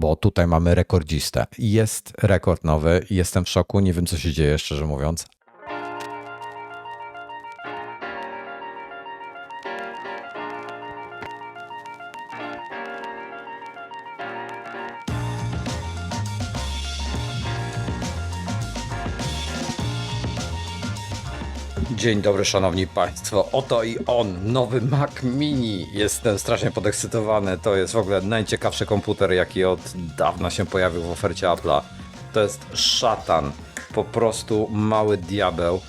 bo tutaj mamy rekordzistę. Jest rekord nowy, jestem w szoku, nie wiem co się dzieje, szczerze mówiąc. Dzień dobry, szanowni państwo. Oto i on, nowy Mac Mini. Jestem strasznie podekscytowany. To jest w ogóle najciekawszy komputer, jaki od dawna się pojawił w ofercie Apple'a. To jest szatan. Po prostu mały diabeł.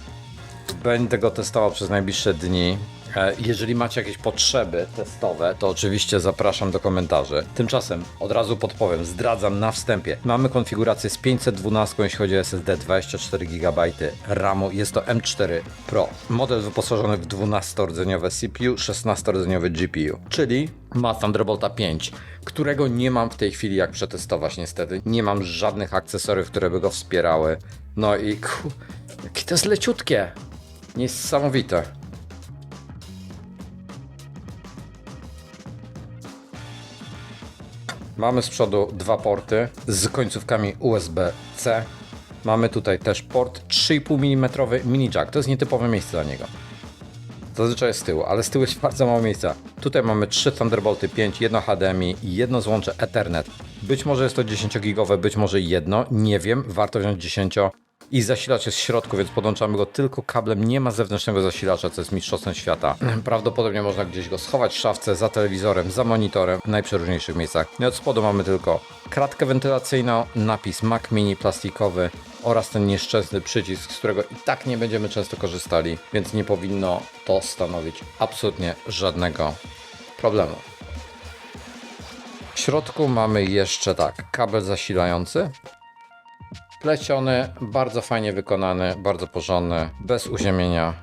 Będę go testował przez najbliższe dni. E, Jeżeli macie jakieś potrzeby testowe, to oczywiście zapraszam do komentarzy. Tymczasem od razu podpowiem, zdradzam na wstępie. Mamy konfigurację z 512, jeśli chodzi o SSD, 24 GB RAMu. Jest to M4 Pro. Model wyposażony w 12-rdzeniowe CPU, 16-rdzeniowy GPU, czyli ma Thunderbolta 5, którego nie mam w tej chwili jak przetestować niestety. Nie mam żadnych akcesoriów, które by go wspierały. No i ku... jakie to jest leciutkie. Niesamowite. Mamy z przodu dwa porty z końcówkami USB-C. Mamy tutaj też port 3,5 mm mini jack. To jest nietypowe miejsce dla niego. Zazwyczaj jest z tyłu, ale z tyłu jest bardzo mało miejsca. Tutaj mamy trzy Thunderbolty 5, jedno HDMI i jedno złącze Ethernet. Być może jest to 10-gigowe, być może jedno, nie wiem. Warto wziąć 10 i zasilacz jest w środku, więc podłączamy go tylko kablem. Nie ma zewnętrznego zasilacza, co jest mistrzostwem świata. Prawdopodobnie można gdzieś go schować w szafce, za telewizorem, za monitorem, w najprzeróżniejszych miejscach. No I od spodu mamy tylko kratkę wentylacyjną, napis Mac Mini plastikowy oraz ten nieszczęsny przycisk, z którego i tak nie będziemy często korzystali, więc nie powinno to stanowić absolutnie żadnego problemu. W środku mamy jeszcze tak, kabel zasilający, Pleciony, bardzo fajnie wykonany, bardzo porządny, bez uziemienia.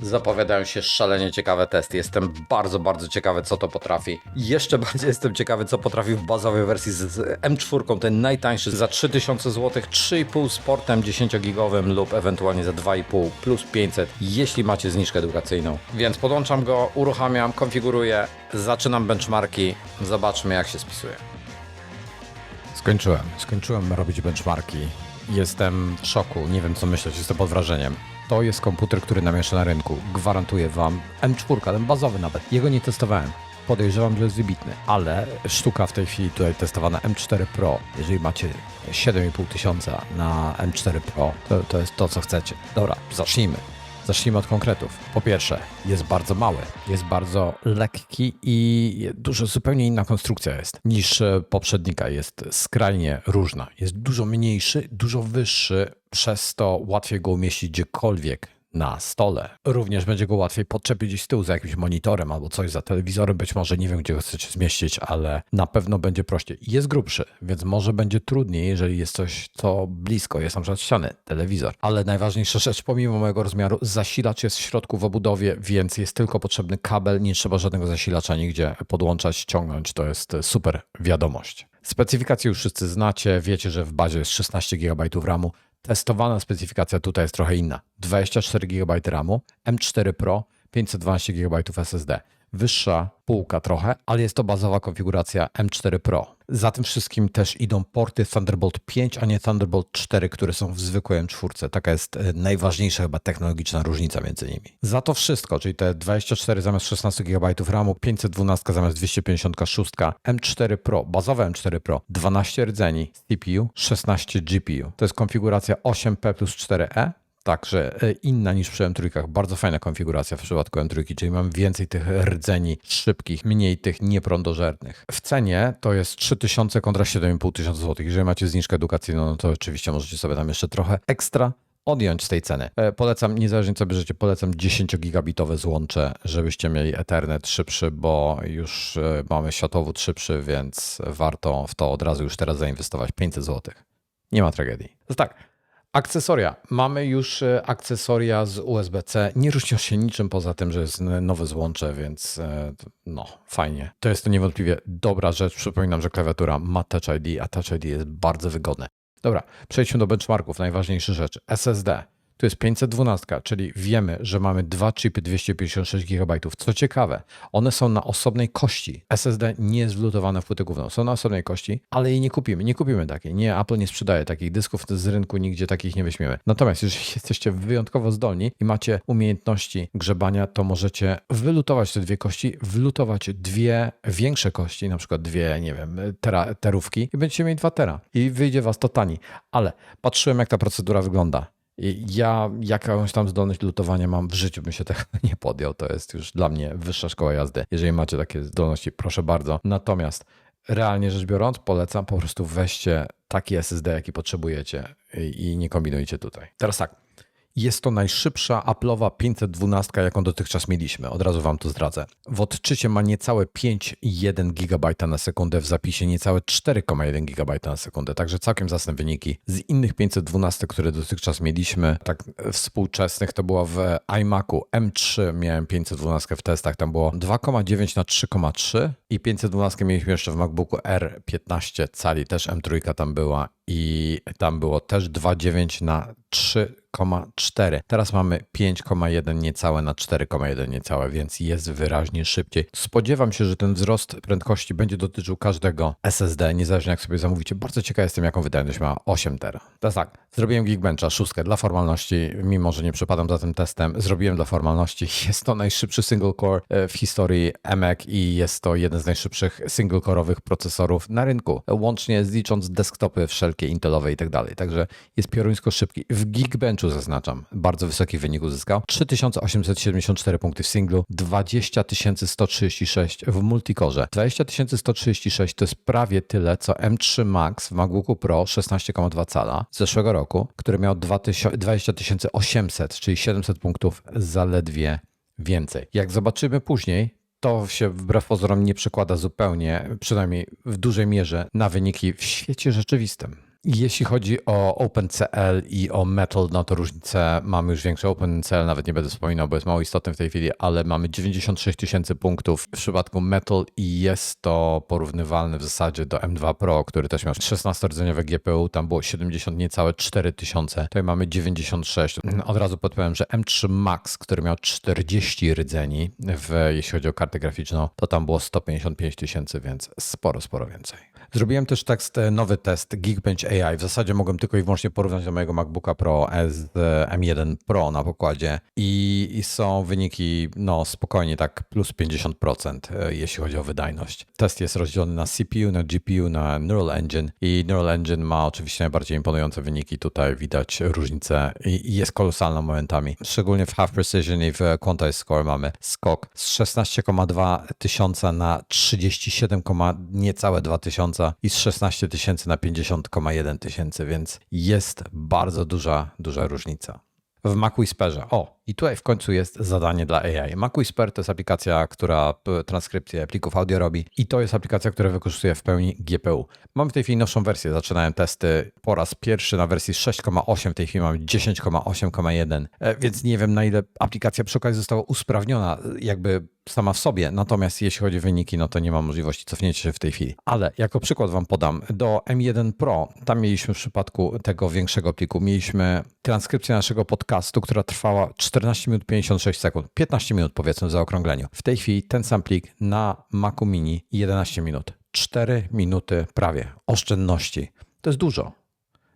Zapowiadają się szalenie ciekawe testy. Jestem bardzo, bardzo ciekawy, co to potrafi. Jeszcze bardziej jestem ciekawy, co potrafi w bazowej wersji z M4, ten najtańszy za 3000 zł, 3,5 z portem 10-gigowym lub ewentualnie za 2,5 plus 500, jeśli macie zniżkę edukacyjną. Więc podłączam go, uruchamiam, konfiguruję, zaczynam benchmarki, zobaczmy jak się spisuje. Skończyłem. Skończyłem robić benchmarki. Jestem w szoku, nie wiem co myśleć, jestem pod wrażeniem. To jest komputer, który namiesza na rynku. Gwarantuję wam. M4, ten bazowy nawet. Jego nie testowałem. Podejrzewam, że jest wybitny, ale sztuka w tej chwili tutaj testowana M4 Pro. Jeżeli macie 7,5 tysiąca na M4 Pro, to, to jest to, co chcecie. Dobra, zacznijmy. Zacznijmy od konkretów. Po pierwsze, jest bardzo mały, jest bardzo lekki i dużo zupełnie inna konstrukcja jest niż e, poprzednika. Jest skrajnie różna. Jest dużo mniejszy, dużo wyższy, przez to łatwiej go umieścić gdziekolwiek na stole. Również będzie go łatwiej podczepić z tyłu za jakimś monitorem albo coś za telewizorem. Być może nie wiem, gdzie go chcecie zmieścić, ale na pewno będzie prościej. Jest grubszy, więc może będzie trudniej, jeżeli jest coś, co blisko jest na przykład ściany, telewizor. Ale najważniejsza rzecz, pomimo mojego rozmiaru, zasilacz jest w środku w obudowie, więc jest tylko potrzebny kabel, nie trzeba żadnego zasilacza nigdzie podłączać, ściągnąć. To jest super wiadomość. Specyfikacje już wszyscy znacie, wiecie, że w bazie jest 16 GB RAMu. Testowana specyfikacja tutaj jest trochę inna. 24 GB RAMu, M4 Pro, 512 GB SSD. Wyższa półka trochę, ale jest to bazowa konfiguracja M4 Pro. Za tym wszystkim też idą porty Thunderbolt 5, a nie Thunderbolt 4, które są w zwykłej M4. Taka jest e, najważniejsza chyba technologiczna różnica między nimi. Za to wszystko, czyli te 24 zamiast 16 GB RAMu, 512 zamiast 256, M4 Pro, bazowe M4 Pro, 12 rdzeni CPU, 16 GPU. To jest konfiguracja 8P plus 4E, Także e, inna niż przy M3. Bardzo fajna konfiguracja w przypadku M3, czyli mam więcej tych rdzeni szybkich, mniej tych nieprądożernych. W cenie to jest 3000 kontra 7500 tysiąca złotych. Jeżeli macie zniżkę edukacyjną, no to oczywiście możecie sobie tam jeszcze trochę ekstra odjąć z tej ceny. E, Polecam, niezależnie co bierzecie, polecam 10-gigabitowe złącze, żebyście mieli Ethernet szybszy, bo już e, mamy światłowód szybszy, więc warto w to od razu już teraz zainwestować 500 zł. Nie ma tragedii. To tak, Akcesoria. Mamy już e, akcesoria z USB-C. Nie różnią się niczym poza tym, że jest nowe złącze, więc e, no, fajnie. To jest to niewątpliwie dobra rzecz. Przypominam, że klawiatura ma Touch ID, a Touch ID jest bardzo wygodne. Dobra, przejdźmy do benchmarków. Najważniejsze rzeczy. SSD Tu jest 512, czyli wiemy, że mamy dwa chipy 256 GB. Co ciekawe, one są na osobnej kości. SSD nie jest wlutowane w płytę główną, są na osobnej kości, ale jej nie kupimy. Nie kupimy takiej. Nie, Apple nie sprzedaje takich dysków z rynku, nigdzie takich nie weźmiemy. Natomiast jeżeli jesteście wyjątkowo zdolni i macie umiejętności grzebania, to możecie wylutować te dwie kości, wlutować dwie większe kości, na przykład dwie, nie wiem, tera, terówki i będziecie mieli 2 tera i wyjdzie was to tani. Ale patrzyłem, jak ta procedura wygląda. Ja jakąś tam zdolność lutowania mam w życiu, bym się tego nie podjął. To jest już dla mnie wyższa szkoła jazdy. Jeżeli macie takie zdolności, proszę bardzo. Natomiast realnie rzecz biorąc, polecam po prostu weźcie taki SSD, jaki potrzebujecie i nie kombinujcie tutaj. Teraz tak. Jest to najszybsza Apple'owa 512, jaką dotychczas mieliśmy. Od razu wam to zdradzę. W odczycie ma niecałe 5,1 GB na sekundę, w zapisie niecałe 4,1 GB na sekundę. Także całkiem zasne wyniki. Z innych 512, które dotychczas mieliśmy, tak współczesnych, to było w iMacu M3 miałem 512 w testach, tam było 2,9 na 3,3 i 512 mieliśmy jeszcze w MacBooku R 15 cali, też M3 tam była i tam było też 2,9 na 3,4. Teraz mamy 5,1 niecałe na 4,1 niecałe, więc jest wyraźnie szybciej. Spodziewam się, że ten wzrost prędkości będzie dotyczył każdego SSD, niezależnie jak sobie zamówicie. Bardzo ciekaw jestem, jaką wydajność ma 8 tera. Teraz tak, zrobiłem Geekbencha, szóstkę dla formalności, mimo że nie przepadam za tym testem, zrobiłem dla formalności. Jest to najszybszy single core e, w historii EMEC i jest to jeden z najszybszych single core'owych procesorów na rynku, łącznie z licząc desktopy wszelkie intelowe i tak dalej. Także jest pioruńsko szybki. W Geekbenchu zaznaczam, bardzo wysoki wynik uzyskał. 3874 punkty w singlu, 20 136 w multikorze. 20 136 to jest prawie tyle, co M3 Max w MacBooku Pro 16,2 cala z zeszłego roku, który miał 2000 20 800, czyli 700 punktów zaledwie więcej. Jak zobaczymy później, to się wbrew pozorom nie przekłada zupełnie, przynajmniej w dużej mierze, na wyniki w świecie rzeczywistym. Jeśli chodzi o OpenCL i o Metal, no to różnice mamy już większe. OpenCL nawet nie będę wspominał, bo jest mało istotne w tej chwili, ale mamy 96 tysięcy punktów w przypadku Metal i jest to porównywalne w zasadzie do M2 Pro, który też miał 16-rdzeniowe GPU, tam było 70 niecałe 4 tysiące, tutaj mamy 96. Od razu podpowiem, że M3 Max, który miał 40 rdzeni, w, jeśli chodzi o kartę graficzną, to tam było 155 tysięcy, więc sporo, sporo więcej. Zrobiłem też tekst, e, nowy test Geekbench AI. W zasadzie mogłem tylko i wyłącznie porównać do mojego MacBooka Pro z M1 Pro na pokładzie i, i są wyniki no spokojnie tak plus 50% e, jeśli chodzi o wydajność. Test jest rozdzielony na CPU, na GPU, na Neural Engine i Neural Engine ma oczywiście najbardziej imponujące wyniki. Tutaj widać różnicę i jest kolosalna momentami. Szczególnie w Half Precision i w Quantize Score mamy skok z 16,2 tysiąca na 37, niecałe 2 tysiąca i z 16 tysięcy na 50,1 tysięcy, więc jest bardzo duża, duża różnica. W Mac Whisperze. O, i tutaj w końcu jest zadanie dla AI. Mac Whisper to jest aplikacja, która transkrypcję plików audio robi i to jest aplikacja, która wykorzystuje w pełni GPU. Mamy w tej chwili nowszą wersję, zaczynałem testy po raz pierwszy na wersji 6,8, w tej chwili mamy 10,8,1, E, więc nie wiem na ile aplikacja przy okazji została usprawniona e, jakby sama w sobie, natomiast jeśli chodzi o wyniki, no to nie ma możliwości cofnięcia się w tej chwili. Ale jako przykład wam podam, do M1 Pro, tam mieliśmy w przypadku tego większego pliku, mieliśmy transkrypcję naszego podcastu, która trwała 14 minut 56 sekund, 15 minut powiedzmy w zaokrągleniu. W tej chwili ten sam plik na Macu Mini 11 minut, 4 minuty prawie oszczędności. To jest dużo.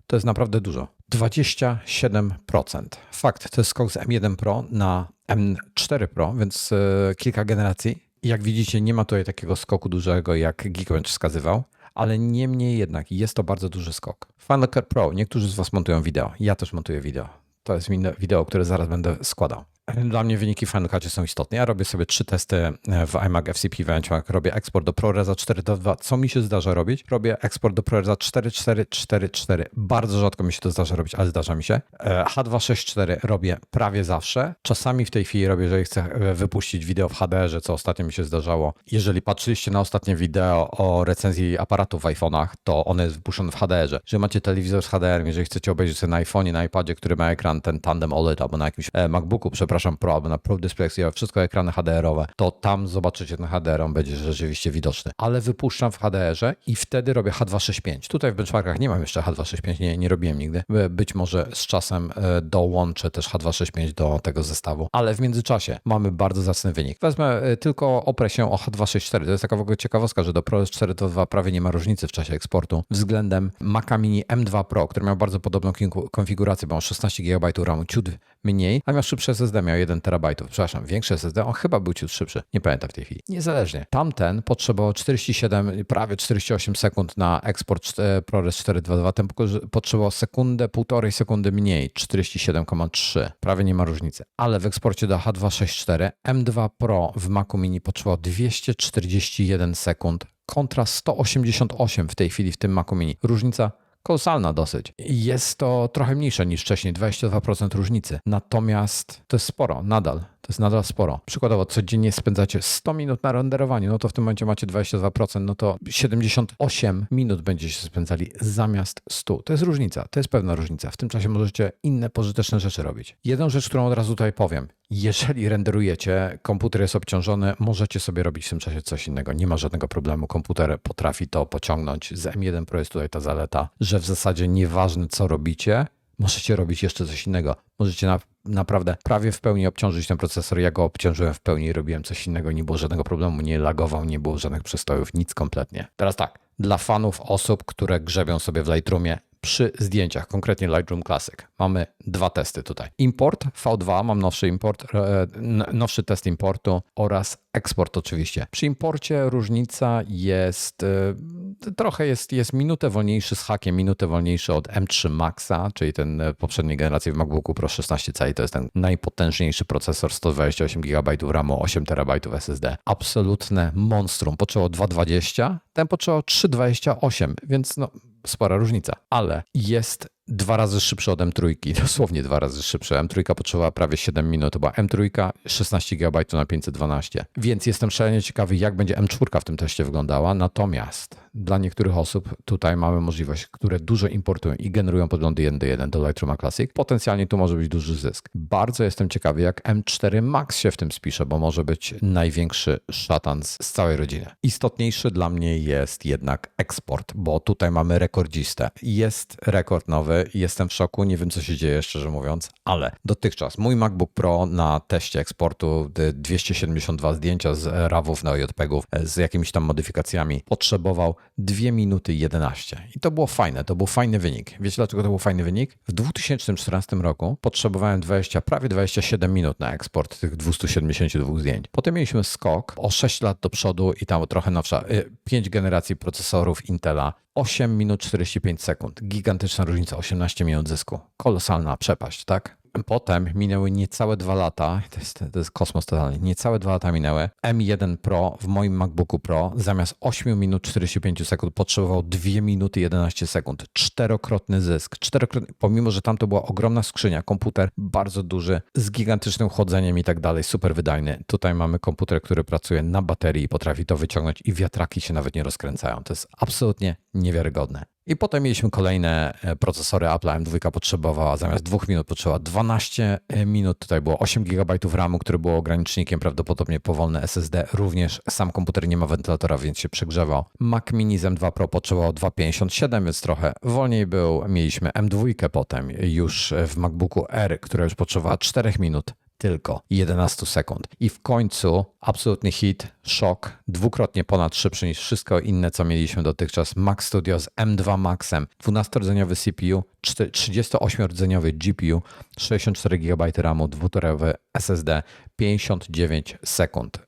To jest naprawdę dużo. 27%. Fakt, to jest skok z M1 Pro na M4 Pro, więc e, kilka generacji. Jak widzicie, nie ma tutaj takiego skoku dużego, jak Geekbench wskazywał, ale niemniej jednak jest to bardzo duży skok. Final Cut Pro, niektórzy z Was montują wideo. Ja też montuję wideo. To jest wideo, które zaraz będę składał. Dla mnie wyniki w Final Cutie są istotne. Ja robię sobie trzy testy e, w iMac FCP Benchmark. Robię eksport do ProResa 4.2. Co mi się zdarza robić? Robię eksport do ProResa 4.4.4.4. Bardzo rzadko mi się to zdarza robić, ale zdarza mi się. E, H264 robię prawie zawsze. Czasami w tej chwili robię, jeżeli chcę e, wypuścić wideo w HDR-ze, co ostatnio mi się zdarzało. Jeżeli patrzyliście na ostatnie wideo o recenzji aparatów w iPhone'ach, to one jest wypuszczone w HDR-ze. Jeżeli macie telewizor z HDR, jeżeli chcecie obejrzeć sobie na iPhone'ie, na iPadzie, który ma ekran ten tandem OLED albo na jakimś MacBooku, przepraszam, przepraszam, Pro albo na Pro XDR, wszystko ekrany HDR-owe, to tam zobaczycie ten HDR, on będzie rzeczywiście widoczny. Ale wypuszczam w HDR-ze i wtedy robię H265. Tutaj w benchmarkach nie mam jeszcze H265, nie, nie robiłem nigdy. Być może z czasem e, dołączę też H265 do tego zestawu, ale w międzyczasie mamy bardzo zacny wynik. Wezmę e, tylko oprę się o H264. To jest taka w ogóle ciekawostka, że do ProRes 4 to 2 prawie nie ma różnicy w czasie eksportu względem Maca Mini M2 Pro, który miał bardzo podobną konfigurację, bo ma 16 GB RAMu, ciut mniej, a miał szybszy SSD, miał 1 TB. Przepraszam, większy SSD, on chyba był ciut szybszy. Nie pamiętam w tej chwili. Niezależnie. Tamten potrzebował 47, prawie 48 sekund na eksport ProRes 422, ten potrzebował sekundę, półtorej sekundy mniej, 47,3. Prawie nie ma różnicy. Ale w eksporcie do H264 M2 Pro w Macu Mini potrzebował 241 sekund kontra 188 w tej chwili w tym Macu Mini. Różnica kolosalna dosyć. Jest to trochę mniejsze niż wcześniej, 22% różnicy. Natomiast to jest sporo, nadal. To jest nadal sporo. Przykładowo, codziennie spędzacie 100 minut na renderowaniu, no to w tym momencie macie 22%, no to 78 minut będziecie spędzali zamiast 100. To jest różnica, to jest pewna różnica. W tym czasie możecie inne pożyteczne rzeczy robić. Jedną rzecz, którą od razu tutaj powiem. Jeżeli renderujecie, komputer jest obciążony, możecie sobie robić w tym czasie coś innego. Nie ma żadnego problemu. Komputer potrafi to pociągnąć. Z M1 Pro jest tutaj ta zaleta, że w zasadzie nieważne co robicie, możecie robić jeszcze coś innego. Możecie na, naprawdę prawie w pełni obciążyć ten procesor. Ja go obciążyłem w pełni robiłem coś innego. Nie było żadnego problemu, nie lagował, nie było żadnych przestojów, nic kompletnie. Teraz tak, dla fanów osób, które grzebią sobie w Lightroomie, przy zdjęciach, konkretnie Lightroom Classic. Mamy dwa testy tutaj. Import V2, mam nowszy import, e, nowszy test importu oraz eksport oczywiście. Przy imporcie różnica jest e, trochę jest, jest minutę wolniejszy z hakiem, minutę wolniejszy od M3 Maxa, czyli ten e, poprzedniej generacji w MacBooku Pro 16 cali, to jest ten najpotężniejszy procesor, 128 GB RAMu, 8 TB SSD. Absolutne monstrum. Potrzebowało 220, ten potrzebował 328, więc no spora różnica, ale jest dwa razy szybszy od M3, dosłownie dwa razy szybszy. M3 potrzebowała prawie 7 minut, to była M3 16 GB na 512. Więc jestem szalenie ciekawy, jak będzie M4 w tym teście wyglądała. Natomiast dla niektórych osób tutaj mamy możliwość, które dużo importują i generują podglądy 1 do 1 do Lightrooma Classic. Potencjalnie tu może być duży zysk. Bardzo jestem ciekawy, jak M4 Max się w tym spisze, bo może być największy szatan z, z całej rodziny. Istotniejszy dla mnie jest jednak eksport, bo tutaj mamy rekordzistę. Jest rekord nowy, jestem w szoku, nie wiem co się dzieje szczerze mówiąc, ale dotychczas mój MacBook Pro na teście eksportu y, 272 zdjęcia z RAWów na JPEGów z jakimiś tam modyfikacjami potrzebował 2 minuty 11. I to było fajne, to był fajny wynik. Wiecie dlaczego to był fajny wynik? W 2014 roku potrzebowałem 20, prawie 27 minut na eksport tych 272 zdjęć. Potem mieliśmy skok o 6 lat do przodu i tam trochę nowsza, 5 generacji procesorów Intela, 8 minut 45 sekund. Gigantyczna różnica, 18 minut zysku. Kolosalna przepaść, tak? Potem minęły niecałe dwa lata, to jest, to jest kosmos totalny, niecałe dwa lata minęły. M1 Pro w moim MacBooku Pro zamiast 8 minut 45 sekund potrzebował 2 minuty 11 sekund. Czterokrotny zysk. Czterokrotny, pomimo, że tam to była ogromna skrzynia, komputer bardzo duży, z gigantycznym chłodzeniem i tak dalej, super wydajny. Tutaj mamy komputer, który pracuje na baterii i potrafi to wyciągnąć i wiatraki się nawet nie rozkręcają. To jest absolutnie niewiarygodne. I potem mieliśmy kolejne e, procesory Apple M2 potrzebowała zamiast 2 minut potrzebowała 12 minut. Tutaj było 8 GB RAMu, który był ogranicznikiem, prawdopodobnie powolne SSD. Również sam komputer nie ma wentylatora, więc się przegrzewał. Mac Mini z M2 Pro potrzebował 2,57, więc trochę wolniej był. Mieliśmy M2 potem już w MacBooku R, która już potrzebowała 4 minut tylko 11 sekund. I w końcu absolutny hit, szok, dwukrotnie ponad szybszy niż wszystko inne, co mieliśmy dotychczas. Mac Studio z M2 Maxem, 12-rdzeniowy CPU, 38-rdzeniowy GPU, 64 GB RAMu, 2-terowy SSD, 59 sekund,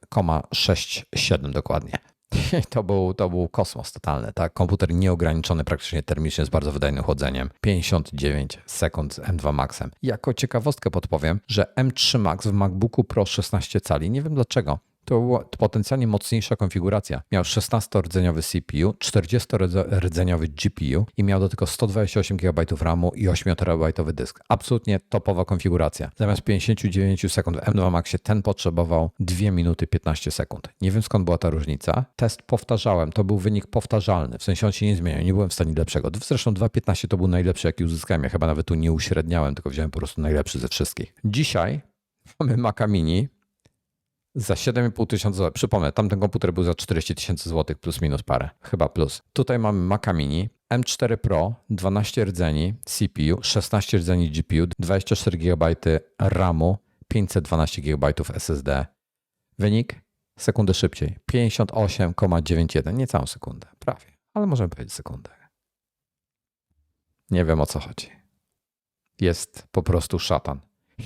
67 dokładnie. To był, to był kosmos totalny, tak? Komputer nieograniczony praktycznie termicznie z bardzo wydajnym chłodzeniem. 59 sekund z M2 Maxem. Jako ciekawostkę podpowiem, że M3 Max w MacBooku Pro 16 cali, nie wiem dlaczego, to była potencjalnie mocniejsza konfiguracja. Miał 16-rdzeniowy CPU, 40-rdzeniowy GPU i miał do tego 128 GB RAMu i 8-terabajtowy dysk. Absolutnie topowa konfiguracja. Zamiast 59 sekund w M2 Maxie ten potrzebował 2 minuty 15 sekund. Nie wiem skąd była ta różnica. Test powtarzałem, to był wynik powtarzalny, w sensie on się nie zmieniał, nie byłem w stanie lepszego. Zresztą 2.15 to był najlepszy jaki uzyskałem. Ja chyba nawet tu nie uśredniałem, tylko wziąłem po prostu najlepszy ze wszystkich. Dzisiaj Mamy Maca Mini za 7,5 tysiąca złotych. Przypomnę, tamten komputer był za 40 tysięcy złotych plus minus parę, chyba plus. Tutaj mamy Maca Mini, M4 Pro, 12 rdzeni CPU, 16 rdzeni GPU, 24 GB RAMu, 512 GB SSD. Wynik? Sekundę szybciej. 58,91. Nie całą sekundę, prawie, ale możemy powiedzieć sekundę. Nie wiem o co chodzi. Jest po prostu szatan.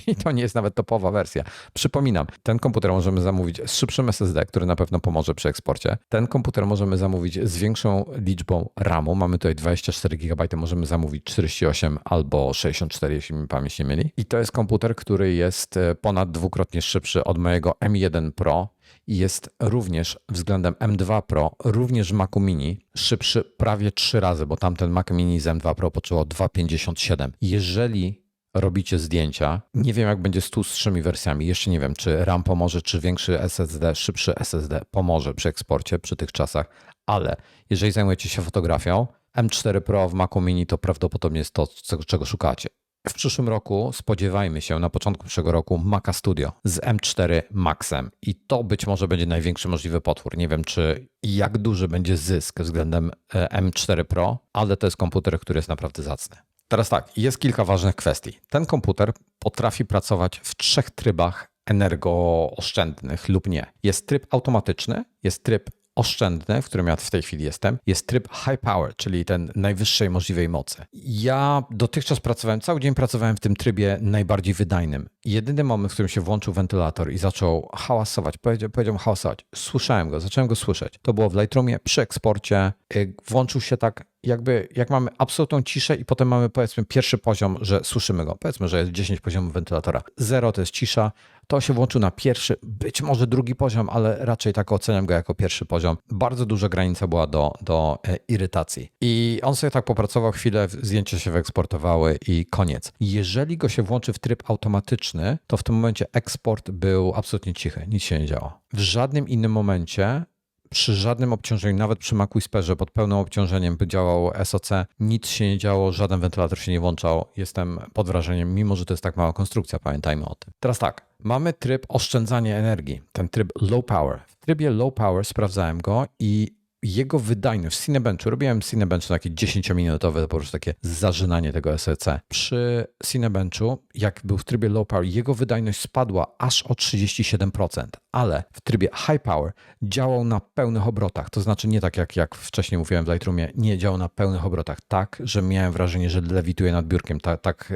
I to nie jest nawet topowa wersja. Przypominam, ten komputer możemy zamówić z szybszym SSD, który na pewno pomoże przy eksporcie. Ten komputer możemy zamówić z większą liczbą RAMu. Mamy tutaj 24 GB, możemy zamówić 48 albo 64, jeśli mi pamięć nie mieli. I to jest komputer, który jest e, ponad dwukrotnie szybszy od mojego M1 Pro i jest również względem M2 Pro, również Macu Mini szybszy prawie 3 razy, bo tamten Mac Mini z M2 Pro potrzebował 2,57. Jeżeli robicie zdjęcia. Nie wiem, jak będzie z tłustszymi wersjami. Jeszcze nie wiem, czy RAM pomoże, czy większy SSD, szybszy SSD pomoże przy eksporcie przy tych czasach, ale jeżeli zajmujecie się fotografią, M4 Pro w Macu Mini to prawdopodobnie jest to, czego- szukacie. W przyszłym roku spodziewajmy się na początku przyszłego roku Maca Studio z M4 Maxem i to być może będzie największy możliwy potwór. Nie wiem, czy jak duży będzie zysk względem e, M4 Pro, ale to jest komputer, który jest naprawdę zacny. Teraz tak, jest kilka ważnych kwestii. Ten komputer potrafi pracować w trzech trybach energooszczędnych lub nie. Jest tryb automatyczny, jest tryb oszczędny, w którym ja w tej chwili jestem, jest tryb high power, czyli ten najwyższej możliwej mocy. Ja dotychczas pracowałem, cały dzień pracowałem w tym trybie najbardziej wydajnym. Jedyny moment, w którym się włączył wentylator i zaczął hałasować, powiedział, powiedział hałasować, słyszałem go, zacząłem go słyszeć. To było w Lightroomie przy eksporcie, y, włączył się tak jakby, jak mamy absolutną ciszę i potem mamy powiedzmy pierwszy poziom, że słyszymy go. Powiedzmy, że jest 10 poziomów wentylatora. Zero to jest cisza. To się włączył na pierwszy, być może drugi poziom, ale raczej tak oceniam go jako pierwszy poziom. Bardzo duża granica była do, do e, irytacji. I on sobie tak popracował chwilę, zdjęcia się wyeksportowały i koniec. Jeżeli go się włączy w tryb automatyczny, to w tym momencie eksport był absolutnie cichy, nic się nie działo. W żadnym innym momencie przy żadnym obciążeniu, nawet przy Mac Whisperze pod pełnym obciążeniem by działał SOC, nic się nie działo, żaden wentylator się nie włączał. Jestem pod wrażeniem, mimo że to jest tak mała konstrukcja, pamiętajmy o tym. Teraz tak, mamy tryb oszczędzania energii, ten tryb low power. W trybie low power sprawdzałem go i jego wydajność w Cinebenchu, robiłem Cinebench takie 10-minutowe, po prostu takie zażynanie tego SEC. Przy Cinebenchu, jak był w trybie low power, jego wydajność spadła aż o 37%, ale w trybie high power działał na pełnych obrotach. To znaczy nie tak jak, jak wcześniej mówiłem w Lightroomie, nie działał na pełnych obrotach. Tak, że miałem wrażenie, że lewituje nad biurkiem, tak, tak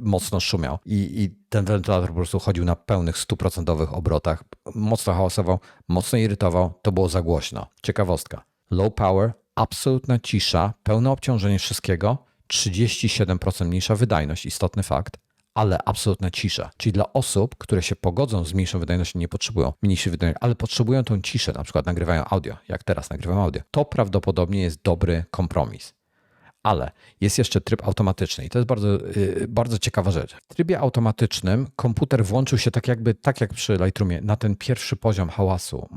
mocno szumiał. I, I ten wentylator po prostu chodził na pełnych 100% obrotach. Mocno hałasował, mocno irytował. To było za głośno. Ciekawostka. Low power, absolutna cisza, pełne obciążenie wszystkiego, 37% mniejsza wydajność, istotny fakt, ale absolutna cisza. Czyli dla osób, które się pogodzą z mniejszą wydajnością, nie potrzebują mniejszej wydajności, ale potrzebują tą ciszę, na przykład nagrywają audio, jak teraz nagrywam audio. To prawdopodobnie jest dobry kompromis. Ale jest jeszcze tryb automatyczny i to jest bardzo, yy, bardzo ciekawa rzecz. W trybie automatycznym komputer włączył się tak jakby, tak jak przy Lightroomie, na ten pierwszy poziom hałasu.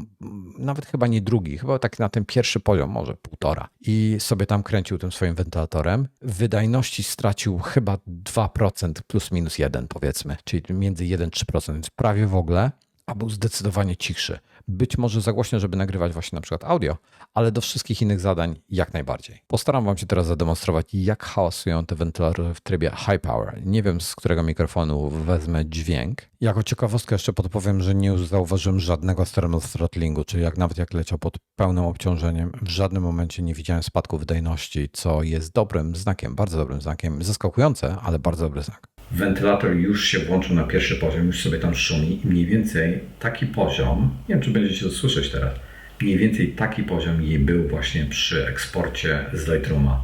Nawet chyba nie drugi, chyba tak na ten pierwszy poziom, może półtora. I sobie tam kręcił tym swoim wentylatorem. Wydajności stracił chyba 2% plus minus 1 powiedzmy, czyli między 1-3%, więc prawie w ogóle, a był zdecydowanie cichszy. Być może za głośno, żeby nagrywać właśnie na przykład audio, ale do wszystkich innych zadań jak najbardziej. Postaram Wam się teraz zademonstrować, jak hałasują te wentylatory w trybie high power. Nie wiem, z którego mikrofonu wezmę dźwięk. Jako ciekawostkę jeszcze podpowiem, że nie zauważyłem żadnego thermal throttlingu, czyli jak nawet jak leciał pod pełnym obciążeniem, w żadnym momencie nie widziałem spadku wydajności, co jest dobrym znakiem, bardzo dobrym znakiem. Zaskakujące, ale bardzo dobry znak. Wentylator już się włączył na pierwszy poziom, już sobie tam szumi i mniej więcej taki poziom, nie wiem czy będziecie to słyszeć teraz, mniej więcej taki poziom jej był właśnie przy eksporcie z Lightrooma.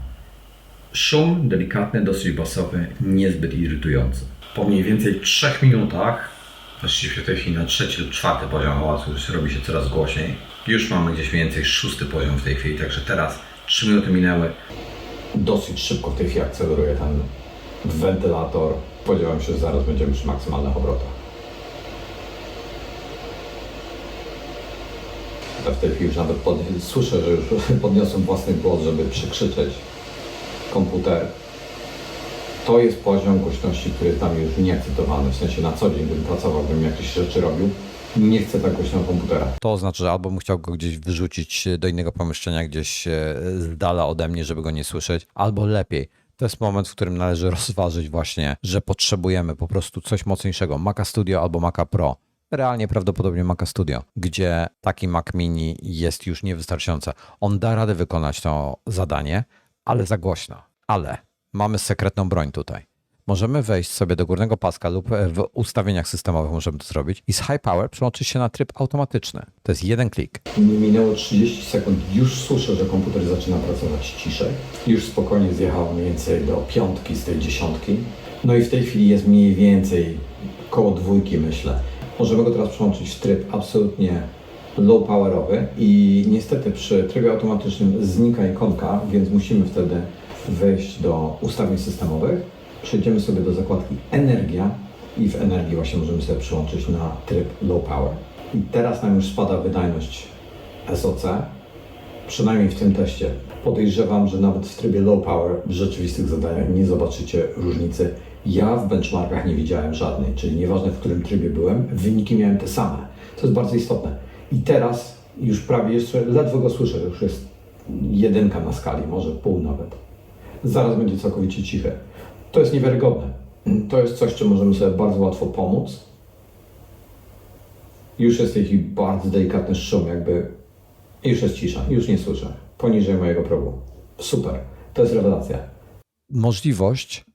Szum delikatny, dosyć basowy, niezbyt irytujący. Po mniej więcej 3 minutach, właściwie w tej chwili na trzeci lub czwarty poziom hałasu już robi się coraz głośniej. Już mamy gdzieś mniej więcej szósty poziom w tej chwili, także teraz 3 minuty minęły. Dosyć szybko w tej chwili akceleruje ten wentylator. Spodziewam się, że zaraz będziemy przy maksymalnych obrotach. Ja w tej chwili już nawet podnie- słyszę, że już podniosłem własny głos, żeby przekrzyczeć komputer. to jest poziom głośności, który jest już nieakceptowalny. W sensie na co dzień bym pracował, bym jakieś rzeczy robił. Nie chcę tak głośnego komputera. To oznacza, że albo bym chciał go gdzieś wyrzucić do innego pomieszczenia, gdzieś e, z dala ode mnie, żeby go nie słyszeć, albo lepiej. To jest moment, w którym należy rozważyć właśnie, że potrzebujemy po prostu coś mocniejszego. Maca Studio albo Maca Pro. Realnie prawdopodobnie Maca Studio, gdzie taki Mac Mini jest już niewystarczający. On da radę wykonać to zadanie, ale za głośno. Ale mamy sekretną broń tutaj. Możemy wejść sobie do górnego paska lub w ustawieniach systemowych możemy to zrobić i z High Power przełączyć się na tryb automatyczny. To jest jeden klik. Minęło 30 sekund, już słyszę, że komputer zaczyna pracować ciszej. Już spokojnie zjechał mniej więcej do piątki z tej dziesiątki. No i w tej chwili jest mniej więcej koło dwójki, myślę. Możemy go teraz przełączyć w tryb absolutnie low powerowy i niestety przy trybie automatycznym znika ikonka, więc musimy wtedy wejść do ustawień systemowych. Przejdziemy sobie do zakładki Energia i w energii właśnie możemy sobie przyłączyć na tryb low power. I teraz nam już spada wydajność SOC, przynajmniej w tym teście. Podejrzewam, że nawet w trybie low power w rzeczywistych zadaniach nie zobaczycie różnicy. Ja w benchmarkach nie widziałem żadnej, czyli nieważne w którym trybie byłem, wyniki miałem te same. To jest bardzo istotne. I teraz już prawie jeszcze ledwo go słyszę, już jest jedynka na skali, może pół nawet. Zaraz będzie całkowicie ciche. To jest niewiarygodne. To jest coś, czym możemy sobie bardzo łatwo pomóc. Już jest chwili bardzo delikatny szum, jakby już jest cisza, już nie słyszę. Poniżej mojego progu. Super. To jest rewelacja. Możliwość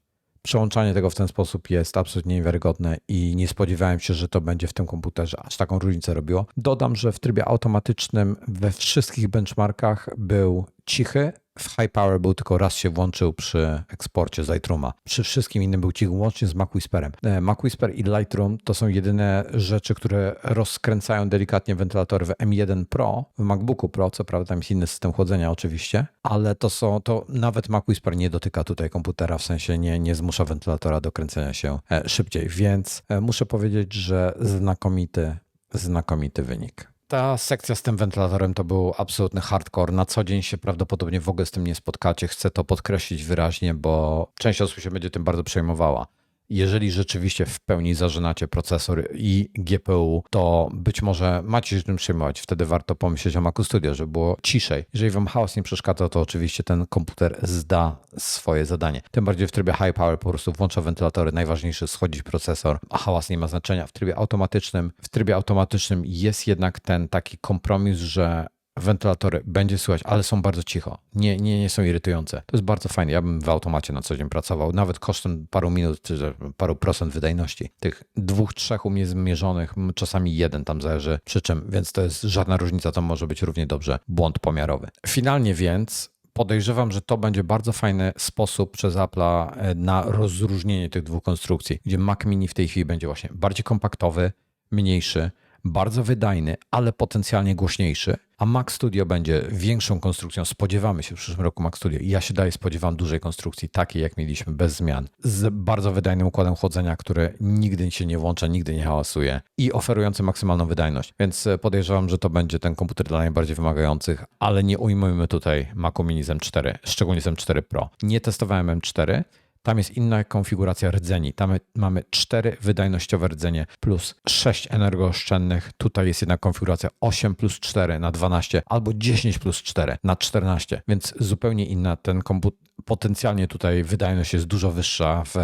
przełączania tego w ten sposób jest absolutnie niewiarygodne i nie spodziewałem się, że to będzie w tym komputerze aż taką różnicę robiło. Dodam, że w trybie automatycznym we wszystkich benchmarkach był cichy. W High Power był tylko raz się włączył przy eksporcie z Lightrooma. Przy wszystkim innym był cichy, łącznie z Mac Whisperem. E, Mac Whisper i Lightroom to są jedyne rzeczy, które rozkręcają delikatnie wentylatory w M1 Pro, w MacBooku Pro, co prawda tam jest inny system chłodzenia oczywiście, ale to są, to nawet Mac Whisper nie dotyka tutaj komputera, w sensie nie, nie zmusza wentylatora do kręcenia się e, szybciej, więc e, muszę powiedzieć, że znakomity, znakomity wynik. Ta sekcja z tym wentylatorem to był absolutny hardcore. Na co dzień się prawdopodobnie w ogóle z tym nie spotkacie. Chcę to podkreślić wyraźnie, bo część osób się będzie tym bardzo przejmowała. Jeżeli rzeczywiście w pełni zażynacie procesor i GPU, to być może macie się tym przejmować. Wtedy warto pomyśleć o Macu Studio, żeby było ciszej. Jeżeli wam hałas nie przeszkadza, to oczywiście ten komputer zda swoje zadanie. Tym bardziej w trybie high power po prostu włącza wentylatory, najważniejszy schodzić procesor, a hałas nie ma znaczenia. W trybie automatycznym, w trybie automatycznym jest jednak ten taki kompromis, że wentylatory będzie słychać, ale są bardzo cicho. Nie, nie, nie są irytujące. To jest bardzo fajne. Ja bym w automacie na co dzień pracował, nawet kosztem paru minut, czy paru procent wydajności. Tych dwóch, trzech u mnie zmierzonych, czasami jeden tam zależy przy czym, więc to jest żadna różnica, to może być równie dobrze błąd pomiarowy. Finalnie więc podejrzewam, że to będzie bardzo fajny sposób przez Apple'a e, na rozróżnienie tych dwóch konstrukcji, gdzie Mac Mini w tej chwili będzie właśnie bardziej kompaktowy, mniejszy, bardzo wydajny, ale potencjalnie głośniejszy, a Mac Studio będzie większą konstrukcją. Spodziewamy się w przyszłym roku Mac Studio i ja się dalej spodziewam dużej konstrukcji, takiej jak mieliśmy, bez zmian, z bardzo wydajnym układem chłodzenia, który nigdy się nie włącza, nigdy nie hałasuje i oferujący maksymalną wydajność. Więc e, podejrzewam, że to będzie ten komputer dla najbardziej wymagających, ale nie ujmujmy tutaj Macu Mini z M4, szczególnie z M4 Pro. Nie testowałem M4, tam jest inna konfiguracja rdzeni. Tam mamy cztery wydajnościowe rdzenie plus 6 energooszczędnych. Tutaj jest jedna konfiguracja 8 plus 4 na 12 albo 10 plus 4 na 14, więc zupełnie inna. Ten komputer potencjalnie tutaj wydajność jest dużo wyższa w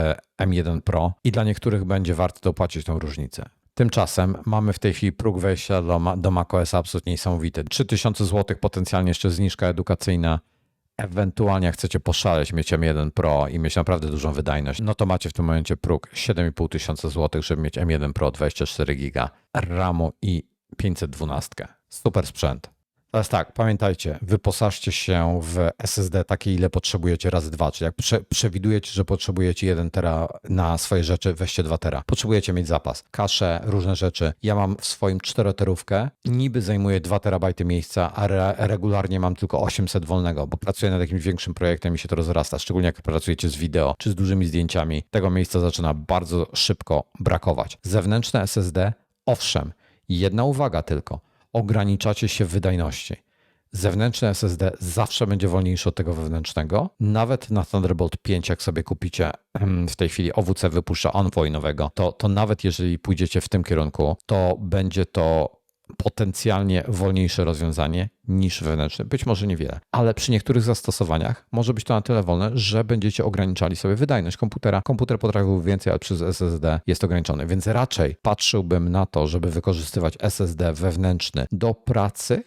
M1 Pro i dla niektórych będzie warto dopłacić tą różnicę. Tymczasem mamy w tej chwili próg wejścia do, do macOS absolutnie niesamowity. 3000 zł potencjalnie jeszcze zniżka edukacyjna. Ewentualnie chcecie poszaleć, mieć M1 Pro i mieć naprawdę dużą wydajność, no to macie w tym momencie próg 7500 tysiąca złotych, żeby mieć M1 Pro 24 giga RAMu i 512. Super sprzęt. Teraz tak, pamiętajcie, wyposażcie się w SSD takie, ile potrzebujecie razy dwa. Czyli jak prze, przewidujecie, że potrzebujecie 1 tera na swoje rzeczy, weźcie 2 tera. Potrzebujecie mieć zapas, kasze, różne rzeczy. Ja mam w swoim 4-terówkę, niby zajmuje 2 terabajty miejsca, a re, regularnie mam tylko 800 wolnego, bo pracuję nad jakimś większym projektem i się to rozrasta. Szczególnie jak pracujecie z wideo czy z dużymi zdjęciami, tego miejsca zaczyna bardzo szybko brakować. Zewnętrzne SSD, owszem, jedna uwaga tylko – ograniczacie się w wydajności. Zewnętrzny SSD zawsze będzie wolniejszy od tego wewnętrznego. Nawet na Thunderbolt 5, jak sobie kupicie w tej chwili OWC wypuszcza Envoy nowego, to, to nawet jeżeli pójdziecie w tym kierunku, to będzie to potencjalnie wolniejsze rozwiązanie niż wewnętrzny. Być może niewiele, ale przy niektórych zastosowaniach może być to na tyle wolne, że będziecie ograniczali sobie wydajność komputera. Komputer potrafił więcej, ale przez SSD jest ograniczony, więc raczej patrzyłbym na to, żeby wykorzystywać SSD wewnętrzny do pracy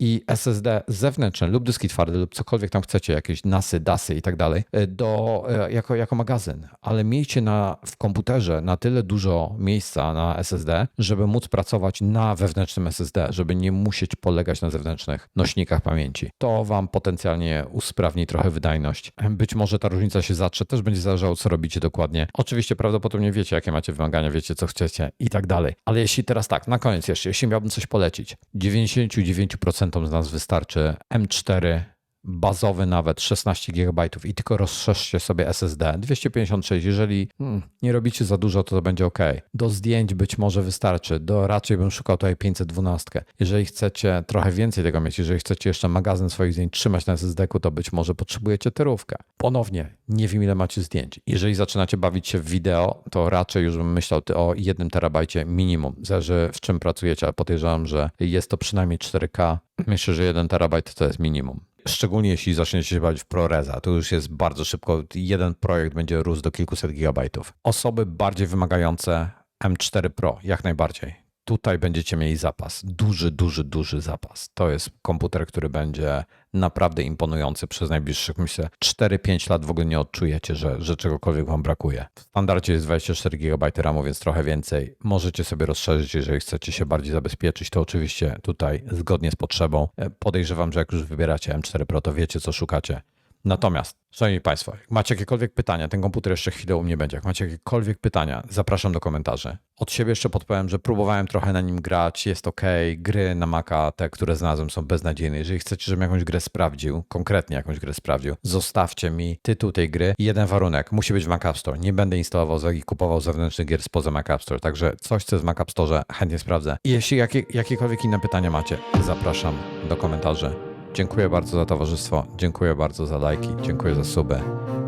i SSD zewnętrzne lub dyski twarde lub cokolwiek tam chcecie, jakieś NASy, DASy i tak dalej, e, do, e, jako, jako magazyn. Ale miejcie na, w komputerze na tyle dużo miejsca na SSD, żeby móc pracować na wewnętrznym SSD, żeby nie musieć polegać na zewnętrznych nośnikach pamięci. To Wam potencjalnie usprawni trochę wydajność. Być może ta różnica się zatrze, też będzie zależało, co robicie dokładnie. Oczywiście prawdopodobnie wiecie, jakie macie wymagania, wiecie, co chcecie i tak dalej. Ale jeśli teraz tak, na koniec jeszcze, jeśli miałbym coś polecić, 99% z nas wystarczy M4 bazowy nawet 16 GB i tylko rozszerzcie sobie SSD 256. Jeżeli hmm, nie robicie za dużo, to to będzie ok. Do zdjęć być może wystarczy. Do raczej bym szukał tutaj 512. Jeżeli chcecie trochę więcej tego mieć, jeżeli chcecie jeszcze magazyn swoich zdjęć trzymać na SSD-ku, to być może potrzebujecie tyrówkę. Ponownie, nie wiem ile macie zdjęć. Jeżeli zaczynacie bawić się w wideo, to raczej już bym myślał o 1 terabajcie minimum. Zależy w czym pracujecie, ale podejrzewam, że jest to przynajmniej 4K. Myślę, że 1 terabajt to jest minimum. Szczególnie jeśli zaczniecie się bawić w ProResa, to już jest bardzo szybko. Jeden projekt będzie rósł do kilkuset gigabajtów. Osoby bardziej wymagające M4 Pro, jak najbardziej. Tutaj będziecie mieli zapas. Duży, duży, duży zapas. To jest komputer, który będzie naprawdę imponujący przez najbliższych, myślę, 4-5 lat w ogóle nie odczujecie, że, że czegokolwiek wam brakuje. W standardzie jest 24 GB RAMu, więc trochę więcej. Możecie sobie rozszerzyć, jeżeli chcecie się bardziej zabezpieczyć, to oczywiście tutaj zgodnie z potrzebą. E, Podejrzewam, że jak już wybieracie M4 Pro, to wiecie, co szukacie. Natomiast, szanowni Państwo, jak macie jakiekolwiek pytania, ten komputer jeszcze chwilę u mnie będzie. Jak macie jakiekolwiek pytania, zapraszam do komentarzy. Od siebie jeszcze podpowiem, że próbowałem trochę na nim grać, jest ok. Gry na Maca, te, które znalazłem, są beznadziejne. Jeżeli chcecie, żebym jakąś grę sprawdził, konkretnie jakąś grę sprawdził, zostawcie mi tytuł tej gry i jeden warunek. Musi być w Mac App Store. Nie będę instalował i kupował zewnętrznych gier spoza Mac App Store. Także coś, co jest w Mac App Store, chętnie sprawdzę. I jeśli jakie, jakiekolwiek inne pytania macie, zapraszam do komentarzy. Dziękuję bardzo za towarzystwo, dziękuję bardzo za lajki, dziękuję za suby.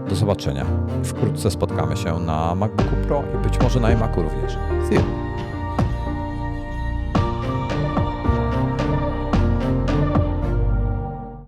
Do zobaczenia. Wkrótce spotkamy się na MacBooku Pro i być może na iMacu również. See you.